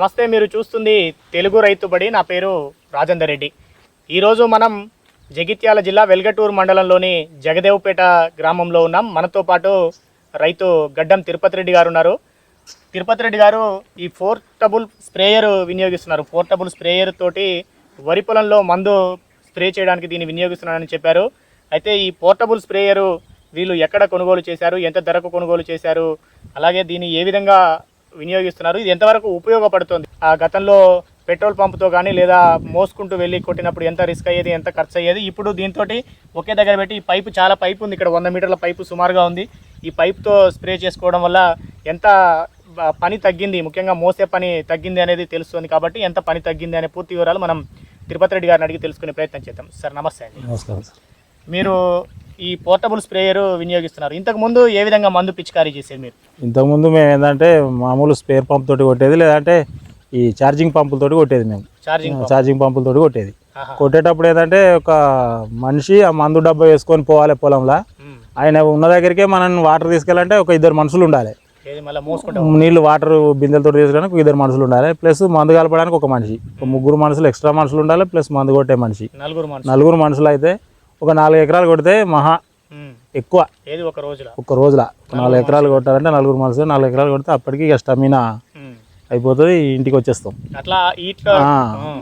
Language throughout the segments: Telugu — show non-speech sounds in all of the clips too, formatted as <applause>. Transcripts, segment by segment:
నమస్తే మీరు చూస్తుంది తెలుగు రైతుబడి నా పేరు రాజేందర్ రెడ్డి. ఈరోజు మనం జగిత్యాల జిల్లా వెల్గటూరు మండలంలోని జగదేవ్పేట గ్రామంలో ఉన్నాం. మనతో పాటు రైతు గడ్డం తిరుపతి రెడ్డి గారు ఉన్నారు. తిరుపతి రెడ్డి గారు ఈ పోర్టబుల్ స్ప్రేయర్ వినియోగిస్తున్నారు. పోర్టబుల్ స్ప్రేయర్ తోటి వరి పొలంలో మందు స్ప్రే చేయడానికి దీన్ని వినియోగిస్తున్నారని చెప్పారు. అయితే ఈ పోర్టబుల్ స్ప్రేయరు వీళ్ళు ఎక్కడ కొనుగోలు చేశారు? ఎంత ధరకు కొనుగోలు చేశారు? అలాగే దీన్ని ఏ విధంగా వినియోగిస్తున్నారు. ఇది ఎంతవరకు ఉపయోగపడుతుంది? ఆ గతంలో పెట్రోల్ పంపుతో కానీ లేదా మోసుకుంటూ వెళ్ళి కొట్టినప్పుడు ఎంత రిస్క్ అయ్యేది ఎంత ఖర్చు అయ్యేది ఇప్పుడు దీంతో ఒకే దగ్గర పెట్టి ఈ పైపు చాలా పైపు ఉంది. ఇక్కడ వంద మీటర్ల పైపు సుమారుగా ఉంది. ఈ పైప్తో స్ప్రే చేసుకోవడం వల్ల ఎంత పని తగ్గింది ముఖ్యంగా మోసే పని తగ్గింది అనేది తెలుస్తుంది కాబట్టి ఎంత పని తగ్గింది అనే పూర్తి వివరాలు మనం తిరుపతి రెడ్డి గారిని అడిగి తెలుసుకునే ప్రయత్నం చేద్దాం. సార్ నమస్తే అండి. నమస్కారం సార్. మీరు ఈ పోర్టబుల్ స్ప్రేయర్ వినియోగిస్తున్నారు. ఇంతకు ముందు ఏ విధంగా మందు పిచికారీ చేసేది మీరు? ఇంతకుముందు మేము ఏంటంటే మామూలు స్పేర్ పంప్ తోటి కొట్టేది లేదంటే ఈ ఛార్జింగ్ పంపులతోటి కొట్టేది మేము. ఛార్జింగ్ ఛార్జింగ్ పంపులతోటి కొట్టేది. కొట్టేటప్పుడు ఏంటంటే ఒక మనిషి ఆ మందు డబ్బా వేసుకొని పోవాలి పొలంలో. ఆయన ఉన్న దగ్గరికే మనం వాటర్ తీసుకెళ్ళాలంటే ఒక ఇద్దరు మనుషులు ఉండాలి. నీళ్ళు వాటర్ బిందెలతో తీసుకెళ్ళడానికి ఒక ఇద్దరు మనుషులు ఉండాలి. ప్లస్ మందు కలపడానికి ఒక మనిషి. ముగ్గురు మనుషులు ఎక్స్ట్రా మనుషులు ఉండాలి ప్లస్ మందు కొట్టే మనిషి. నలుగురు మనుషులు అయితే ఒక నాలుగు ఎకరాలు కొడితే మహా. ఎక్కువ. ఏది ఒక రోజులో? ఒక రోజుల. నాలుగు ఎకరాలు కొట్టాలంటే నలుగురు మనుషులు నాలుగు ఎకరాలు కొడితే అప్పటికి ఇక స్టమినా. అయిపోతుంది ఇంటికి వచ్చేస్తాం. అట్లా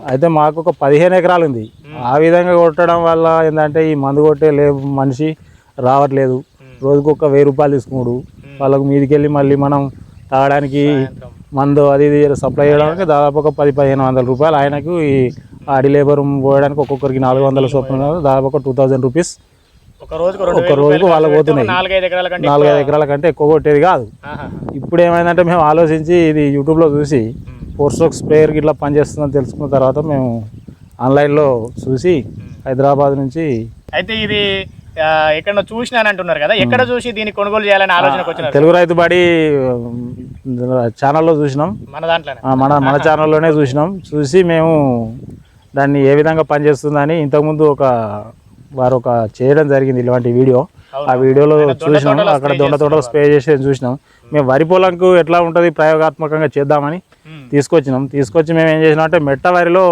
అయితే మాకు ఒక పదిహేను ఎకరాలు ఉంది. ఆ విధంగా కొట్టడం వల్ల ఏంటంటే ఈ మందు కొట్టే లే మనిషి రావట్లేదు. రోజుకు ఒక వెయ్యి రూపాయలు తీసుకున్నాడు. వాళ్ళకు మీదికి వెళ్ళి మళ్ళీ మనం తాగడానికి. మందు అది ఇది సప్లై చేయడానికి దాదాపు ఒక పది పదిహేను వందల రూపాయలు ఆయనకు ఈ ఆడి లేబర్ పోయడానికి ఒక్కొక్కరికి నాలుగు వందల చొప్పున దాదాపు ఒక టూ థౌజండ్ రూపీస్ ఒక రోజుకు పెడితే పోతున్నాయి. నాలుగైదు ఎకరాల కంటే ఎక్కువ. కొట్టేది కాదు. ఇప్పుడు ఏమైందంటే మేము ఆలోచించి ఇది యూట్యూబ్లో చూసి ఫోర్ స్ట్రోక్ స్ప్రేయర్ ఇట్లా పనిచేస్తుందని తెలుసుకున్న తర్వాత మేము ఆన్లైన్లో చూసి హైదరాబాద్ నుంచి అయితే ఇది ఎక్కడో చూసినాను అంటున్నారు కదా. ఎక్కడ చూసి దీన్ని కొనుగోలు చేయాలని ఆలోచనకు వచ్చినారు? తెలుగు రైతు బడి ఛానల్లో చూసినాం. మన దాంట్లోనే. ఆ, మన మన <laughs> ఛానల్లోనే చూసినాం. చూసి మేము దాన్ని ఏ విధంగా పనిచేస్తుందని ఇంతకుముందు ఒక వారు ఒక చేయడం జరిగింది ఇలాంటి వీడియో. ఆ వీడియోలో చూసినాం అక్కడ దొండ తోటలో స్ప్రే చేసి చూసినాం. మేము. వరి పొలంకు ఎట్లా ఉంటుంది ప్రయోగాత్మకంగా చేద్దామని. తీసుకొచ్చినాం. తీసుకొచ్చి మేము ఏం చేసినాం అంటే మెట్ట వరిలో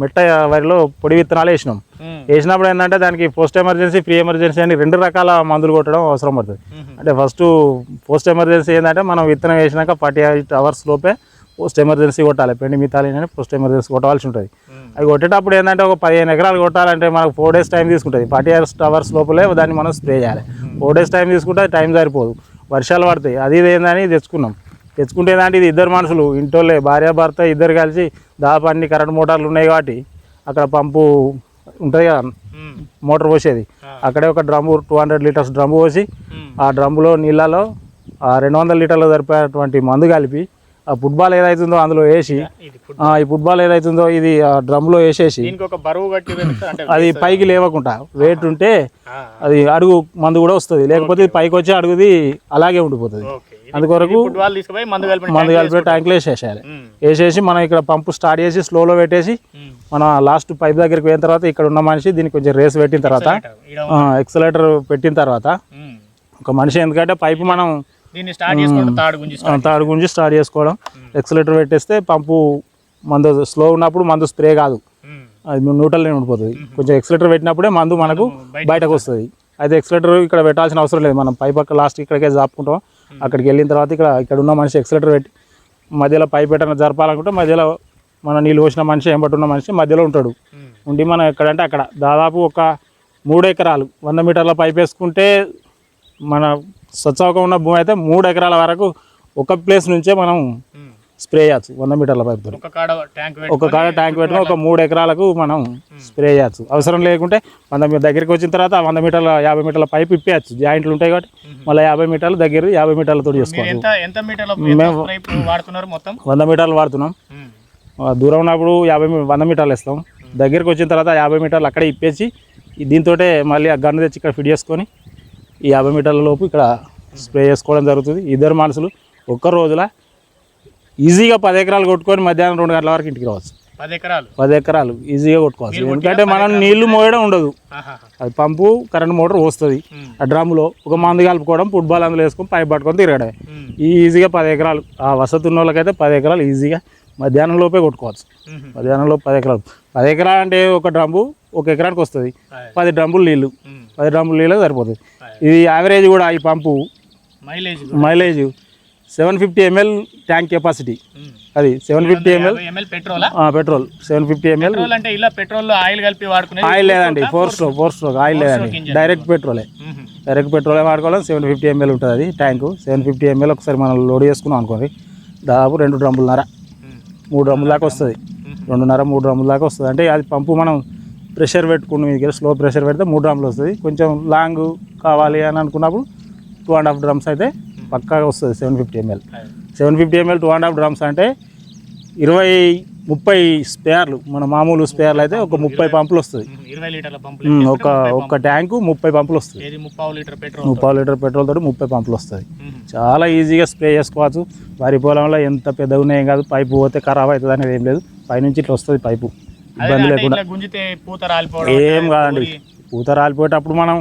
మెట్ట వరిలో పొడి విత్తనాలు వేసినాం. వేసినప్పుడు ఏంటంటే దానికి పోస్ట్ ఎమర్జెన్సీ ప్రీ ఎమర్జెన్సీ అని రెండు రకాల మందులు కొట్టడం అవసరం పడుతుంది. అంటే ఫస్ట్ పోస్ట్ ఎమర్జెన్సీ ఏంటంటే మనం విత్తనం వేసినాక ఫార్టీ ఎయిట్ అవర్స్ లోపే పోస్ట్ ఎమర్జెన్సీ కొట్టాలి. పెండి మితాలి అని పోస్ట్ ఎమర్జెన్సీ కొట్టవలసి ఉంటుంది. అవి కొట్టేటప్పుడు ఏంటంటే ఒక పదిహేను ఎకరాలు కొట్టాలంటే మనకు ఫోర్ డేస్ టైం తీసుకుంటుంది. ఫార్టీ ఎయిట్ అవర్స్ లోపలే దాన్ని మనం స్ప్రే చేయాలి. ఫోర్ డేస్ టైం తీసుకుంటే అది టైం సరిపోదు. వర్షాలు పడతాయి. అది ఇది ఏందని తెచ్చుకున్నాం. తెచ్చుకుంటే ఏంటంటే ఇది ఇద్దరు మనుషులు ఇంటోళ్ళే భార్య భర్త ఇద్దరు కలిసి దాదాపు అన్ని కరెంట్ మోటార్లు ఉన్నాయి కాబట్టి అక్కడ పంపు ఉంటుంది కదా. మోటార్ పోసేది. అక్కడే ఒక drum two hundred litres drum పోసి. ఆ డ్రమ్ములో నీళ్ళలో ఆ రెండు వందల లీటర్లు సరిపోయేటువంటి మందు కలిపి ఆ ఫుట్బాల్ ఏదైతుందో అందులో వేసి ఈ ఫుట్బాల్ ఏదైతుందో ఇది ఆ డ్రమ్లో వేసేసి అది పైకి లేవకుండా వెయిట్ ఉంటే అది అడుగు మందు కూడా వస్తుంది. లేకపోతే పైకి వచ్చి అడుగుది అలాగే ఉండిపోతుంది. అందుకొరకు మందు కలిపి ట్యాంక్లో వేసేసేయాలి. వేసేసి మనం ఇక్కడ పంపు స్టార్ట్ చేసి స్లోలో పెట్టేసి. మనం లాస్ట్ పైప్ దగ్గరికి పోయిన తర్వాత ఇక్కడ ఉన్న మనిషి దీనికి కొంచెం రేస్ పెట్టిన తర్వాత ఎక్సలేటర్ పెట్టిన తర్వాత. ఒక మనిషి ఎందుకంటే పైపు మనం దీన్ని స్టార్ట్ చేసుకుంటూ తాడు గుంజి తాడు స్టార్ట్ చేసుకోవడం. ఎక్సలేటర్ పెట్టేస్తే పంపు మందు స్లో ఉన్నప్పుడు మందు స్ప్రే కాదు. అది న్యూట్రల్నే ఉండిపోతుంది. కొంచెం ఎక్సలేటర్ పెట్టినప్పుడే మందు మనకు బయటకు వస్తుంది. అయితే ఎక్సలేటర్ ఇక్కడ పెట్టాల్సిన అవసరం లేదు. మనం పైప్ పక్క లాస్ట్ ఇక్కడికే జాపుకుంటాం. అక్కడికి వెళ్ళిన తర్వాత ఇక్కడ ఇక్కడ ఉన్న మనిషి ఎక్సలేటర్ పెట్టి మధ్యలో పైప్ పెట్టిన జరపాలనుకుంటే మధ్యలో మన నీళ్ళు పోసిన మనిషి ఎంబటి ఉన్న మనిషి మధ్యలో ఉంటాడు. ఉండి మనం ఎక్కడంటే అక్కడ. దాదాపు ఒక మూడు ఎకరాలు వంద మీటర్ల పైప్ వేసుకుంటే మన స్వచ్ఛంగా ఉన్న భూమి అయితే మూడు ఎకరాల వరకు ఒక ప్లేస్ నుంచే మనం. స్ప్రే చేయొచ్చు. వంద మీటర్ల పైప్ తోటి. ఒక కాడ ట్యాంక్ పెట్టుకుని ఒక మూడు ఎకరాలకు మనం స్ప్రే చేయొచ్చు. అవసరం లేకుంటే వంద మీ దగ్గరికి వచ్చిన తర్వాత వంద మీటర్ల యాభై మీటర్ల పైప్ ఇప్పేయచ్చు. జాయింట్లు ఉంటాయి కాబట్టి మళ్ళీ యాభై మీటర్లు దగ్గర యాభై మీటర్లతో చేసుకోవాలి. మొత్తం? వంద మీటర్లు వాడుతున్నాం. దూరం ఉన్నప్పుడు యాభై వంద మీటర్లు ఇస్తాం దగ్గరికి వచ్చిన తర్వాత యాభై మీటర్లు అక్కడే ఇప్పేసి దీంతో మళ్ళీ ఆ గన్ను తెచ్చి ఇక్కడ ఫిట్ చేసుకొని ఈ యాభై మీటర్ల లోపు ఇక్కడ స్ప్రే చేసుకోవడం జరుగుతుంది. ఇద్దరు మనుషులు ఒక్క రోజుల ఈజీగా పది ఎకరాలు కొట్టుకొని మధ్యాహ్నం రెండు గంటల వరకు ఇంటికి రావచ్చు. పది ఎకరాలు? పది ఎకరాలు ఈజీగా కొట్టుకోవచ్చు. ఎందుకంటే మనం నీళ్ళు మోయడం ఉండదు. అది పంపు కరెంట్ మోటార్ వస్తుంది. ఆ డ్రమ్లో ఒక మందు కలుపుకోవడం ఫుట్బాల్ అందులో వేసుకొని పైప్ పట్టుకొని తిరగడమే. ఉమ్. ఈజీగా పది ఎకరాలు ఆ వసతి ఉన్న వాళ్ళకైతే పది ఎకరాలు ఈజీగా మధ్యాహ్నం లోపే కొట్టుకోవచ్చు. మధ్యాహ్నం లోపు పది ఎకరాలు. పది ఎకరాలు అంటే ఒక డ్రమ్ము ఒక ఎకరానికి వస్తుంది. పది డ్రమ్ములు నీళ్ళు పది డ్రమ్ములు నీళ్ళు సరిపోతుంది. ఇది యావరేజ్ కూడా ఈ పంపు mileage mileage seven fifty ML tank capacity అది సెవెన్ ఫిఫ్టీ ఎంఎల్ పెట్రోలా పెట్రోల్ సెవెన్ ఫిఫ్టీ ఎంఎల్ అంటే ఇలా పెట్రోల్ ఆయిల్ కలిపి వాడుకునేది ఆయిల్ లేదండి four stroke four stroke oil లేదండి. డైరెక్ట్ పెట్రోలే. డైరెక్ట్ పెట్రోలే వాడుకోవాలి సెవెన్ ఫిఫ్టీ ఎంఎల్ ఉంటుంది అది ట్యాంకు సెవెన్ ఫిఫ్టీ ఎంఎల్ ఒకసారి మనం లోడ్ చేసుకున్నాం అనుకోండి దాదాపు రెండు డ్రమ్ములన్నర మ్మ్. మూడు డ్రమ్ముల దాకా వస్తుంది. రెండున్నర మూడు డ్రమ్ముల దాకా వస్తుంది. అంటే అది పంపు మనం ప్రెషర్ పెట్టుకుని మీకు స్లో ప్రెషర్ పెడితే మూడు డ్రమ్ములు వస్తుంది. కొంచెం లాంగ్ కావాలి అని అనుకున్నప్పుడు టూ అండ్ హాఫ్ డ్రమ్స్ అయితే పక్కాగా వస్తుంది seven fifty ML. Seven fifty ML two and half drums అంటే ఇరవై ముప్పై స్పేర్లు మన మామూలు స్పేర్లు అయితే ఒక ముప్పై పంపులు వస్తుంది. ఇరవై లీటర్ల పంపులు ఒక ఒక ట్యాంకు ముప్పై పంపులు వస్తుంది. ఏది ముప్పావు లీటర్ పెట్రోల్ ముప్పై లీటర్ పెట్రోల్ తోటి ముప్పై పంపులు వస్తుంది. చాలా ఈజీగా స్ప్రే చేసుకోవచ్చు. వరి పొలంలో ఎంత పెద్దగా ఉన్నాయేం కాదు పైపు పోతే ఖరాబ్ అవుతుంది అనేది ఏం లేదు. పైనుంచి ఇట్లా వస్తుంది పైపు. ఇబ్బంది లేకుండా గుంజితే పూత రాలిపోవడం ఏం కాదండి పూత రాలిపోయేటప్పుడు మనం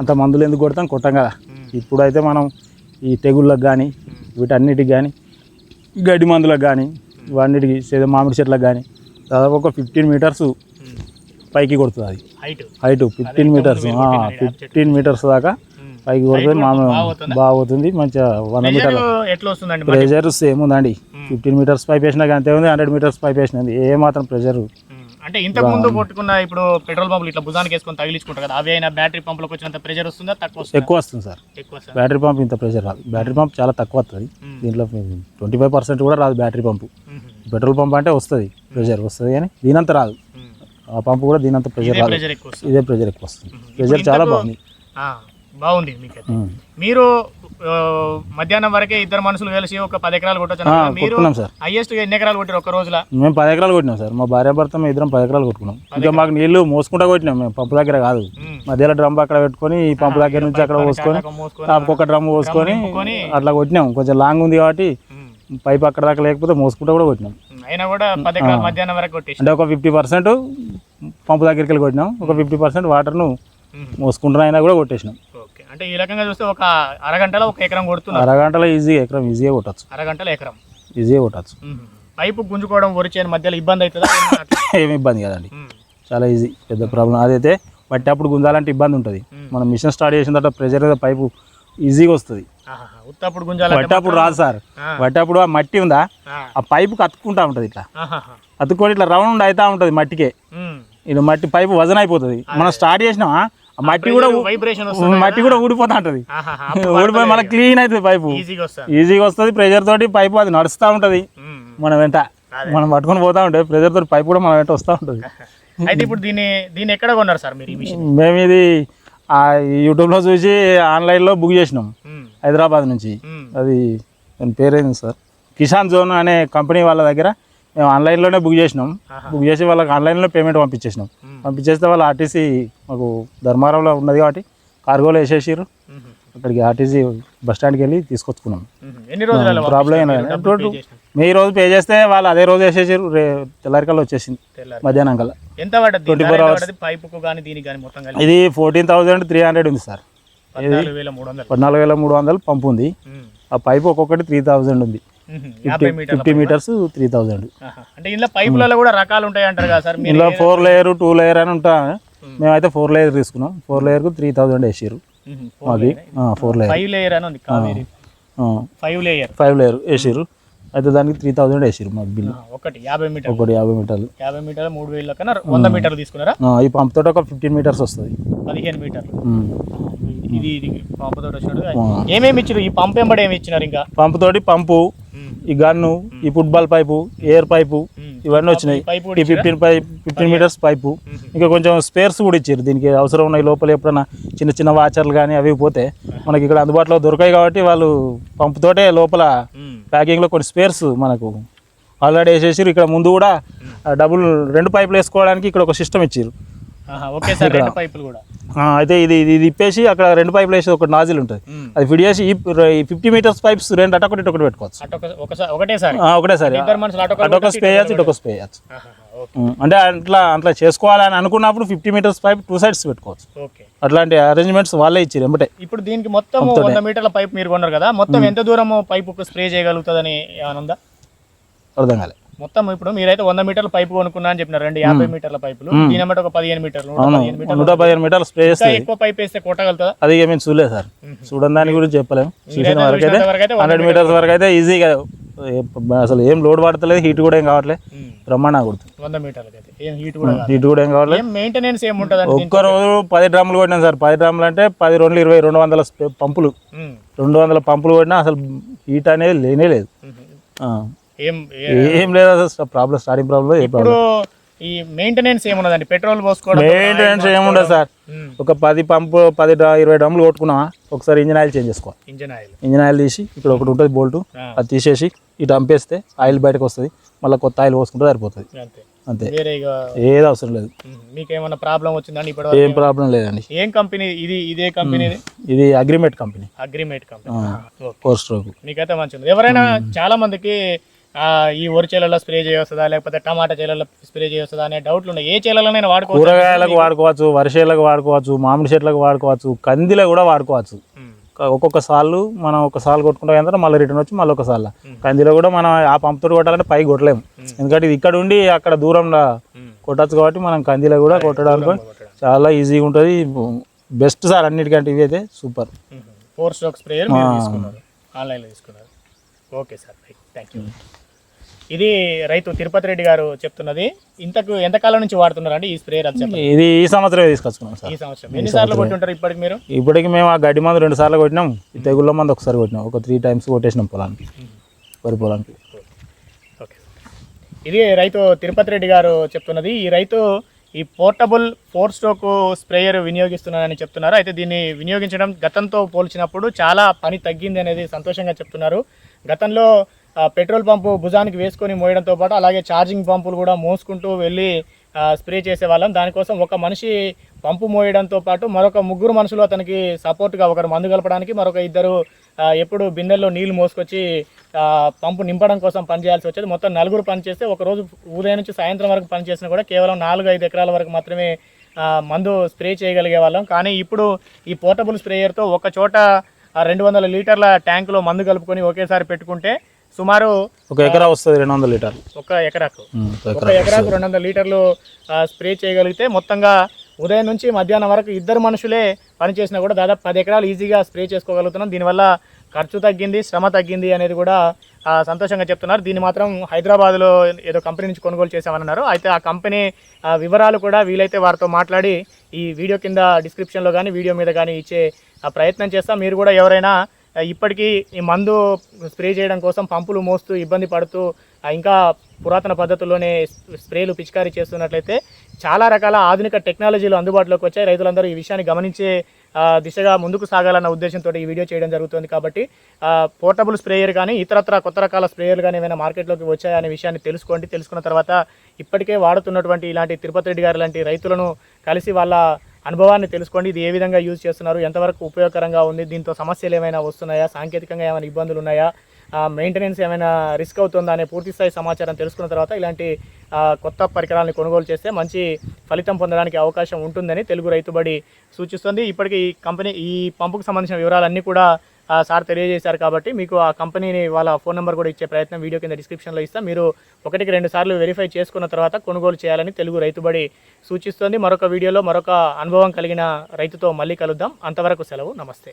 అంత మందులు ఎందుకు కొడతాం కొట్టాం కదా. ఇప్పుడైతే మనం ఈ తెగుళ్ళకు కానీ వీటన్నిటికి కానీ గడ్డి మందులకు కానీ వాటికి సేద మామిడి చెట్లకు కానీ దాదాపు ఒక ఫిఫ్టీన్ మీటర్స్. పైకి కొడుతుంది అది height fifteen metres fifteen metres దాకా. పైకి కొడుతుంది మామూలు బాగా అవుతుందా? బాగా అవుతుంది మంచిగా వంద మరి? ప్రెషర్ సేమ్ ఉందండి. ఫిఫ్టీన్ మీటర్స్ పైప్ వేసినా కానీ అంతే ఉంది హండ్రెడ్ మీటర్స్ పైప్ వేసినది ఏ మాత్రం ప్రెషర్. అంటే ఇంతకు ముందు కొట్టుకున్న ఇప్పుడు పెట్రోల్ పంపులు ఇట్లా భుజానికి వేసుకొని తగిలించుకుంటారు కదా అవి అయినా బ్యాటరీ పంపులకు వచ్చినంత ప్రెషర్ వస్తుందా? తక్కువ వస్తుందా? ఎక్కువ వస్తుంది సార్. ఎక్కువ బ్యాటరీ పంప్ ఇంత ప్రెషర్ రాదు. బ్యాటరీ పంప్ చాలా తక్కువ వస్తుంది. దీంట్లో ట్వంటీ ఫైవ్ పర్సెంట్ కూడా రాదు బ్యాటరీ పంపు. పెట్రోల్ పంప్ అంటే వస్తుంది ప్రెషర్ వస్తుంది కానీ దీనంత రాదు. ఆ పంపు కూడా దీనంత ప్రెషర్ రాదు. ఇదే ప్రెషర్ ఎక్కువ వస్తుంది. ప్రెషర్ చాలా బాగుంది. బాగుంది. మీరు మధ్యాహ్నం వరకే ఇద్దరు మనుషులు కలిసి ఒక పది ఎకరాలు కొట్టచ్చు మీరు హైయెస్ట్ ఎన్ని ఎకరాలు కొట్టారు ఒక రోజుల? మేము పది ఎకరాలు కొట్టినాం సార్. మా భార్య భర్త మేము ఇద్దరం పది ఎకరాలు కొట్టుకున్నాం. ఇంకా మాకు నీళ్ళు మోసుకుంటా కొట్టినాం మేము పంపు దగ్గర కాదు. మధ్యలో డ్రమ్ అక్కడ పెట్టుకొని ఈ పంపు దగ్గర నుంచి అక్కడ పోసుకొని ఒక డ్రమ్ పోసుకొని అట్లా కొట్టినాం. కొంచెం లాంగ్ ఉంది కాబట్టి. పైప్ అక్కడ దాకా లేకపోతే మోసుకుంటా కూడా కొట్టినాం. అయినా కూడా పది ఎకరాలు మధ్యాహ్నం వరకు కొట్టేసి అంటే ఒక ఫిఫ్టీ పర్సెంట్ పంపు దగ్గరికి వెళ్ళి కొట్టినాం. ఒక ఫిఫ్టీ పర్సెంట్ వాటర్ను. మోసుకుంటున్నా అయినా కూడా కొట్టేసినాం. అంటే ఈ రకంగా చూస్తే ఒక అరగంటలో ఒక ఎకరం కొడుతున్నారు అరగంటలో ఈజీగా ఎకరం ఈజీగా కొట్టచ్చు అరగంటలో ఎకరం ఈజీగా కొట్టచ్చు. పైపు గుంజుకోవడం వరిచేని మధ్యలో ఇబ్బంది అవుతుందా? ఏమి ఇబ్బంది కదండి. చాలా ఈజీ పెద్ద ప్రాబ్లం అదైతే పట్టేప్పుడు గుంజాలంటే ఇబ్బంది ఉంటుంది. మనం మిషన్ స్టార్ట్ చేసిన తర్వాత ప్రెషర్ పైపు ఈజీగా వస్తుంది. ఉత్తప్పుడు పట్టేప్పుడు రాదు సార్ ఆ. పట్టేప్పుడు ఆ మట్టి ఉందా ఆ. పైపు అతుక్కుంటా ఉంటుంది ఇట్లా. అతుక్కొని ఇట్లా రౌండ్ అవుతా ఉంటుంది మట్టికే. ఇది మట్టి పైపు వజన్ అయిపోతుంది మనం స్టార్ట్ చేసినామా మట్టి కూడా వైబ్రేషన్ వస్తుంది మట్టి కూడా ఊడిపోతా ఉంటుంది. ఊడిపోయి మళ్ళీ క్లీన్ అవుతుంది పైపు. ఈజీగా వస్తుంది. ప్రెషర్ తోటి పైపు అది నడుస్తూ ఉంటుంది. మన వెంట. మనం పట్టుకొని పోతా ఉంటే ప్రెషర్ తోటి పైపు కూడా మన వెంట వస్తూ ఉంటుంది. <laughs> అయితే ఇప్పుడు దీన్ని దీన్ని ఎక్కడ కొన్నారు సార్ మీరు మేము ఇది ఆ యూట్యూబ్లో చూసి ఆన్లైన్లో బుక్ చేసినాం. హైదరాబాద్ నుంచి. అది దాని పేరేంది సార్? కిసాన్ జోన్ అనే కంపెనీ వాళ్ళ దగ్గర మేము ఆన్లైన్లోనే బుక్ చేసినాం. బుక్ చేసి వాళ్ళకి ఆన్లైన్లో పేమెంట్ పంపించేసినాం. పంపించేస్తే వాళ్ళు ఆర్టీసీ మాకు ధర్మారంలో ఉన్నది కాబట్టి కార్గోలో వేసేసారు. అక్కడికి ఆర్టీసీ బస్ స్టాండ్కి వెళ్ళి తీసుకొచ్చుకున్నాం. ప్రాబ్లం. మీ రోజు పే చేస్తే వాళ్ళు అదే రోజు వేసేసారు రే తెల్లారికల్లా వచ్చేసింది. మధ్యాహ్నం కల్లా. కానీ మొత్తం కలిపి? ఇది ఫోర్టీన్ థౌజండ్ త్రీ హండ్రెడ్ ఉంది సార్. పద్నాలుగు వేల మూడు వందలు. పంపు ఉంది. ఆ పైపు ఒక్కొక్కటి త్రీ థౌజండ్ ఉంది. Fifty metres three thousand. అంటే ఇందులో పైపులలో కూడా రకాలు ఉంటాయి అంటారు కదా సార్? ఇందులో ఫోర్ లేయర్ టూ లేయర్ అని ఉంటా. మేమైతే ఫోర్ లేయర్ తీసుకున్నాం. ఫోర్ లేయర్కు త్రీ థౌజండ్ వేసారు. మాది. ఫోర్ లేయర్ ఫైవ్ లేయర్ అని ఉంది ఫైవ్ లేయర్ ఫైవ్ లేయర్ వేసారు అయితే దానికి త్రీ థౌజండ్ వేసారు మాకు బిల్లు. ఒకటి యాభై మీటర్ ఒకటి యాభై మీటర్లు. యాభై మీటర్లు మూడు వేల కన్నా వంద మీటర్లు తీసుకున్నారా? ఈ పంప్ తోటి ఒక ఫిఫ్టీన్ మీటర్స్ వస్తుంది. పదిహేను మీటర్లు. ఇది ఇది పంపు తోటి వచ్చినాడు ఏమేమి ఇచ్చారు ఈ పంప్ ఎంబడి ఏమి ఇచ్చినారు ఇంకా? పంపు తోటి పంపు. ఈ గన్ను ఈ ఫుట్బాల్ పైపు ఎయిర్ పైపు. ఇవన్నీ వచ్చినాయి. ఈ fifteen pipe fifteen metres pipe. ఇంకా కొంచెం స్పేర్స్ కూడా ఇచ్చారు. దీనికి అవసరం ఉన్నాయి లోపల ఎప్పుడైనా చిన్న చిన్న వాచర్లు కానీ అవి పోతే మనకి ఇక్కడ అందుబాటులో దొరకాయి కాబట్టి వాళ్ళు పంపుతోటే లోపల. ప్యాకింగ్లో కొన్ని స్పేర్స్ మనకు ఆల్రెడీ వేసేసారు ఇక్కడ ముందు కూడా డబుల్ రెండు పైపులు వేసుకోవడానికి ఇక్కడ ఒక సిస్టమ్ ఇచ్చారు. ఒకేసారి రెండు పైపులు కూడా. ఆ, అయితే ఇది ఇది ఇప్పేసి అక్కడ రెండు పైపులు వేసి ఒక నాజిల్ ఉంటుంది. అది ఫిట్ చేసి ఫిఫ్టీ మీటర్స్ పైప్స్ రెండు అటొకటి ఒకటి పెట్టుకోవచ్చు. అటు ఒక- ఒకసారి ఒకటేసారి. అటు ఒక అటొక స్పే చేయొచ్చు ఇటొక స్పే చేయొచ్చు ఆహా, ఓకే. ఉమ్, అంటే అట్లా అట్లా చేసుకోవాలని అనుకున్నప్పుడు fifty metres pipe two sides పెట్టుకోవచ్చు. అట్లాంటి అరేంజ్మెంట్స్ వాళ్ళే ఇచ్చారు ఎంబటే. ఇప్పుడు దీనికి మొత్తం వంద మీటర్ల పైప్ మీరు కొన్నారు కదా మొత్తం ఎంత దూరం పైపు స్ప్రే చేయగలుగుతుందని ఏమైనా ఉందా? అర్థం కాలే. మొత్తం ఇప్పుడు మీరైతే వంద మీటర్ల పైపు కొనుక్కున్నా అని చెప్పినారు రెండు యాభై మీటర్ల పైపులు. దీని అమ్మట ఒక పదిహేను మీటర్లు నూట పదిహేను మీటర్లు స్ప్రే ఇంకా చేస్తుంది. ఎక్కువ పైప్ వేస్తే కొట్టగలుగుతుందా అది మేము చూడలేదు సార్. చూడని దాని గురించి చెప్పలేము. చూసిన మీరైతే వరకు అయితే హండ్రెడ్ మీటర్స్ వరకు అయితే ఈజీగా అసలు ఏం లోడ్ పడతలేదు హీట్ కూడా ఏం కావట్లేదు. బ్రహ్మాండ కొడుతుంది. వంద మీటర్లకి అయితే. ఏం హీట్ కూడా కాదు. హీట్ కూడా ఏం కావట్లేదు. మెయింటెనెన్స్ ఏం ఉంటుంది ఒక్క రోజు పది డ్రమ్ములు కొట్టినాం సార్. పది డ్రమ్ములు అంటే పది రెండు ఇరవై రెండు వందల పంపులు. రెండు వందల పంపులు కొట్టినా అసలు హీట్ అనేది లేనే లేదు. ఏం ఏ- లేదు అసలు ప్రాబ్లం స్టార్టింగ్ ప్రాబ్లం ఇప్పుడు ఈ మెయింటెనెన్స్ ఏమున్నదండి? పెట్రోల్ పోసుకోవడం మెయింటెనెన్స్ ఏముండదు సార్. ఒక పది పంపు పది ఇరవై డ్రమ్ములు కొట్టుకున్నామా ఒకసారి ఇంజిన్ ఆయిల్ చేంజ్ చేసుకోవాలి ఇంజన్ ఆయిల్. ఇంజిన్ ఆయిల్ తీసి ఇక్కడ ఒకటి ఉంటుంది బోల్ట్. అది తీసేసి ఇటు అంపేస్తే ఆయిల్ బయటకు వస్తుంది. మళ్ళీ కొత్త ఆయిల్ పోసుకుంటే సరిపోతుంది. అంతే. ఏది అవసరం లేదు. ఉమ్, మీకేమన్నా ప్రాబ్లం వచ్చిందండి ఇప్పుడు ఏం ప్రాబ్లం లేదండి. ఏం కంపెనీ ఇది ఇదే కంపెనీది ఇది? Agreement company agreement company four stroke మీకైతే మంచిది ఎవరైనా చాలా మందికి ఈ వరి చేలలో స్ప్రే చేయొస్తుందా? లేకపోతే టమాటా చేలలో స్ప్రే చేయొస్తుందా అనే డౌట్లు ఉన్నాయి ఏ చేలలోనైనా వాడుకోవచ్చు. కూరగాయలకు వాడుకోవచ్చు వరిసేలకు వాడుకోవచ్చు మామిడి చెట్లకు వాడుకోవచ్చు కందిలో కూడా వాడుకోవచ్చు. ఒక్కొక్క సార్లు మనం ఒక సార్లు కొట్టుకుంటాం ఎంత? మళ్ళీ రిటర్న్ వచ్చి మళ్ళీ ఒక సార్లు కందిలో కూడా మనం ఆ పంపుతో కొట్టాలంటే పైకి కొట్టలేము ఎందుకంటే ఇది ఇక్కడ ఉండి అక్కడ దూరంలో. కొట్టచ్చు కాబట్టి మనం కందిలో కూడా కొట్టడానికి కొట్టడం. చాలా ఈజీగా ఉంటుంది. బెస్ట్ సార్ అన్నిటికంటే ఇవి అయితే సూపర్. ఫోర్ స్ట్రోక్ స్ప్రేయర్ ఆన్లైన్లో తీసుకున్నారు. Okay sir. Thank you. ఇది రైతు తిరుపతి రెడ్డి గారు చెప్తున్నది. ఇంతకు ఎంతకాలం నుంచి వాడుతున్నారండి ఈ చెప్పండి ఇది ఈ సంవత్సరమే తీసుకొచ్చుకున్నాం సార్. ఈ సంవత్సరం ఎన్నిసార్లు కొట్టి ఉంటారు ఇప్పటికి మీరు? ఇప్పటికి మేము ఆ గడ్డి మందు రెండు సార్లు కొట్టినాం. ఈ తెగుళ్ళ మందు ఒకసారి కొట్టినాం. ఒక త్రీ టైమ్స్ కొట్టేసినాం పొలానికి. వరి పొలానికి. ఓకే. ఇది రైతు తిరుపతి రెడ్డి గారు చెప్తున్నది. ఈ రైతు ఈ పోర్టబుల్ ఫోర్ స్ట్రోక్ స్ప్రేయర్ వినియోగిస్తున్నారని చెప్తున్నారు. అయితే దీన్ని వినియోగించడం గతంతో పోల్చినప్పుడు చాలా పని తగ్గింది అనేది సంతోషంగా చెప్తున్నారు. గతంలో పెట్రోల్ పంపు భుజానికి వేసుకొని మోయడంతో పాటు అలాగే ఛార్జింగ్ పంపులు కూడా మోసుకుంటూ వెళ్ళి స్ప్రే చేసేవాళ్ళం. దానికోసం ఒక మనిషి పంపు మోయడంతో పాటు మరొక ముగ్గురు మనుషులు అతనికి సపోర్ట్గా ఒకరు మందు కలపడానికి మరొక ఇద్దరు ఎప్పుడు బిందెల్లో నీళ్ళు మోసుకొచ్చి పంపు నింపడం కోసం పనిచేయాల్సి వచ్చేది. మొత్తం నలుగురు పనిచేస్తే ఒకరోజు ఒక రోజు ఉదయం నుంచి సాయంత్రం వరకు పనిచేసినా కూడా కేవలం నాలుగు ఐదు ఎకరాల వరకు మాత్రమే మందు స్ప్రే చేయగలిగే వాళ్ళం కానీ ఇప్పుడు ఈ పోర్టబుల్ స్ప్రేయర్తో ఒక చోట రెండు వందల లీటర్ల ట్యాంకులో మందు కలుపుకొని ఒకేసారి పెట్టుకుంటే సుమారు ఒక ఎకరా వస్తుంది రెండు వందల లీటర్లు. ఒక ఎకరాకు. ఒక ఒక ఎకరా ఎకరాకు రెండు వందల లీటర్లు స్ప్రే చేయగలిగితే మొత్తంగా ఉదయం నుంచి మధ్యాహ్నం వరకు ఇద్దరు మనుషులే పని చేసినా కూడా దాదాపు పది ఎకరాలు ఈజీగా స్ప్రే చేసుకోగలుగుతున్నాం. దీనివల్ల ఖర్చు తగ్గింది శ్రమ తగ్గింది అనేది కూడా సంతోషంగా చెప్తున్నారు. దీన్ని మాత్రం హైదరాబాద్లో ఏదో కంపెనీ నుంచి కొనుగోలు చేశామన్నారు. అయితే ఆ కంపెనీ వివరాలు కూడా వీలైతే వారితో మాట్లాడి ఈ వీడియో కింద డిస్క్రిప్షన్లో కానీ వీడియో మీద కానీ ఇచ్చే ప్రయత్నం చేస్తాం. మీరు కూడా ఎవరైనా ఇప్పటికీ ఈ మందు స్ప్రే చేయడం కోసం పంపులు మోస్తూ ఇబ్బంది పడుతూ ఇంకా పురాతన పద్ధతుల్లోనే స్ప్రేలు పిచికారీ చేస్తున్నట్లయితే చాలా రకాల ఆధునిక టెక్నాలజీలు అందుబాటులోకి వచ్చాయి. రైతులందరూ ఈ విషయాన్ని గమనించే దిశగా ముందుకు సాగాలన్న ఉద్దేశంతో ఈ వీడియో చేయడం జరుగుతుంది కాబట్టి పోర్టబుల్ స్ప్రేయర్ కానీ ఇతరత్ర కొత్త రకాల స్ప్రేయర్లు కానీ ఏమైనా మార్కెట్లోకి వచ్చాయనే విషయాన్ని తెలుసుకోండి. తెలుసుకున్న తర్వాత ఇప్పటికే వాడుతున్నటువంటి ఇలాంటి తిరుపతి రెడ్డి గారు లాంటి రైతులను కలిసి వాళ్ళ అనుభవాన్ని తెలుసుకోండి. ఇది ఏ విధంగా యూజ్ చేస్తున్నారు? ఎంతవరకు ఉపయోగకరంగా ఉంది? దీంతో సమస్యలు ఏమైనా వస్తున్నాయా? సాంకేతికంగా ఏమైనా ఇబ్బందులు ఉన్నాయా? మెయింటెనెన్స్ ఏమైనా రిస్క్ అవుతుందా అనే పూర్తిస్థాయి సమాచారం తెలుసుకున్న తర్వాత ఇలాంటి కొత్త పరికరాలను కొనుగోలు చేస్తే మంచి ఫలితం పొందడానికి అవకాశం ఉంటుందని తెలుగు రైతుబడి సూచిస్తుంది. ఇప్పటికీ ఈ కంపెనీ ఈ పంపుకు సంబంధించిన వివరాలన్నీ కూడా సార్ తెలియజేశారు కాబట్టి మీకు ఆ కంపెనీని వాళ్ళ ఫోన్ నెంబర్ కూడా ఇచ్చే ప్రయత్నం వీడియో కింద డిస్క్రిప్షన్లో ఇస్తాం. మీరు ఒకటికి రెండు సార్లు వెరిఫై చేసుకున్న తర్వాత కొనుగోలు చేయాలని తెలుగు రైతుబడి సూచిస్తుంది. మరొక వీడియోలో మరొక అనుభవం కలిగిన రైతుతో మళ్ళీ కలుద్దాం. అంతవరకు సెలవు. నమస్తే.